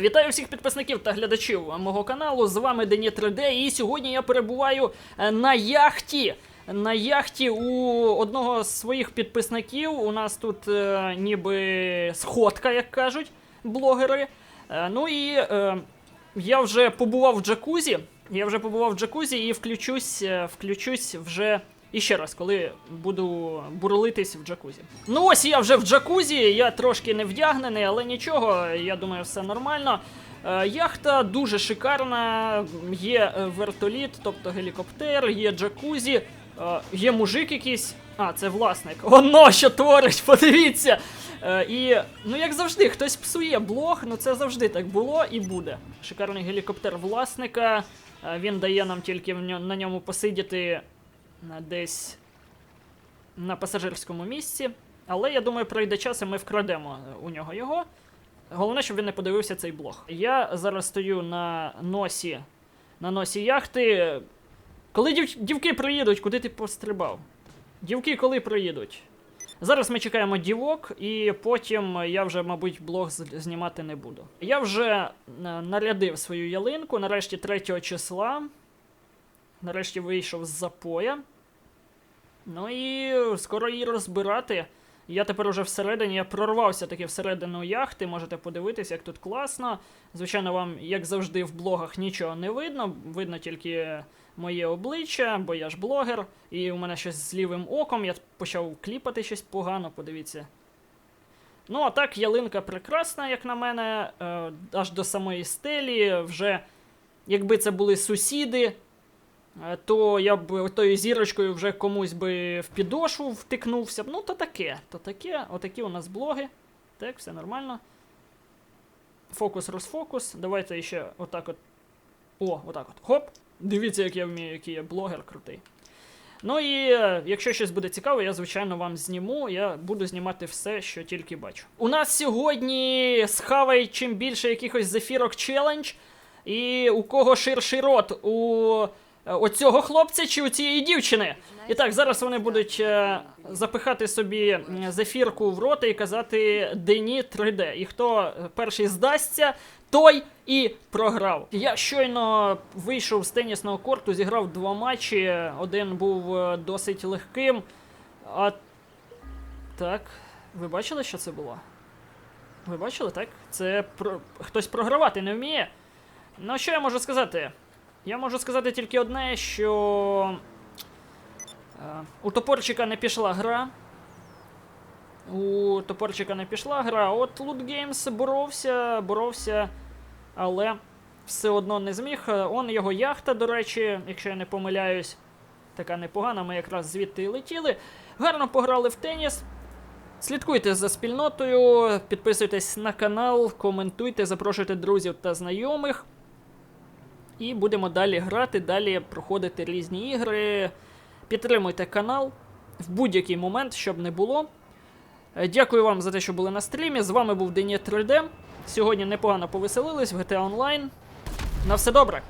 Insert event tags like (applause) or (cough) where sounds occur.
Вітаю всіх підписників та глядачів мого каналу. З вами Дені 3D, і сьогодні я перебуваю е, на яхті. На яхті у одного з своїх підписників. У нас тут е, ніби сходка, як кажуть блогери. Е, ну і е, я вже побував в джакузі. Я вже побував в джакузі і включусь, е, включусь вже іще раз, коли буду бурлитись в джакузі. Ну ось я вже в джакузі, я трошки не вдягнений, але нічого, я думаю, все нормально. Е, Яхта дуже шикарна, є е, вертоліт, тобто гелікоптер, є джакузі, е, є мужик якийсь. А, це власник. Оно що творить, (laughs) подивіться. І, ну як завжди, хтось псує блог, ну це завжди так було і буде. Шикарний гелікоптер власника. Він дає нам тільки на ньому посидіти десь на пасажирському місці. Але я думаю, пройде час і ми вкрадемо у нього його. Головне, щоб він не подивився цей блог. Я зараз стою на носі, на носі яхти. Коли дів, дівки приїдуть, куди ти пострибав? Дівки коли приїдуть? Зараз ми чекаємо дівок, і потім я вже, мабуть, блог знімати не буду. Я вже е, нарядив свою ялинку, нарешті 3 числа. Нарешті вийшов з запоя. Ну і скоро її розбирати. Я тепер уже всередині, я прорвався таки всередину яхти, можете подивитися, як тут класно. Звичайно, вам, як завжди, в блогах нічого не видно, видно тільки моє обличчя, бо я ж блогер, і у мене щось з лівим оком, я почав кліпати щось погано, подивіться. Ну, а так, ялинка прекрасна, як на мене, е, аж до самої стелі. Вже, якби це були сусіди, то я б тою зірочкою вже комусь би в підошву втикнувся б. Ну, то таке, то таке. Отакі у нас блоги. Так, все нормально. Фокус, розфокус. Давайте ще отак от. О, отак от. Хоп. Дивіться, як я вмію, який я блогер крутий. Ну і е, якщо щось буде цікаво, я звичайно вам зніму. Я буду знімати все, що тільки бачу. У нас сьогодні схавай чим більше якихось зефірок челендж. І у кого ширший рот? У е, оцього хлопця чи у цієї дівчини? І так, зараз вони будуть е, запихати собі зефірку в рота і казати Дені 3D. І хто перший здасться, той і програв. Я щойно вийшов з тенісного корту, зіграв два матчі. Один був е, досить легким. А так, ви бачили, що це було? Ви бачили, так? Це про... хтось програвати не вміє. Ну, що я можу сказати? Я можу сказати тільки одне, що е, у топорчика не пішла гра. У топорчика не пішла гра. От Loot Games боровся, боровся, але все одно не зміг. Е, Он його яхта, до речі, якщо я не помиляюсь, така непогана. Ми якраз звідти і летіли. Гарно пограли в теніс. Слідкуйте за спільнотою, підписуйтесь на канал, коментуйте, запрошуйте друзів та знайомих. І будемо далі грати, далі проходити різні ігри. Підтримуйте канал в будь-який момент, щоб не було. Е, Дякую вам за те, що були на стрімі. З вами був Дені 3D. Сьогодні непогано повеселились в GTA Online. На все добре!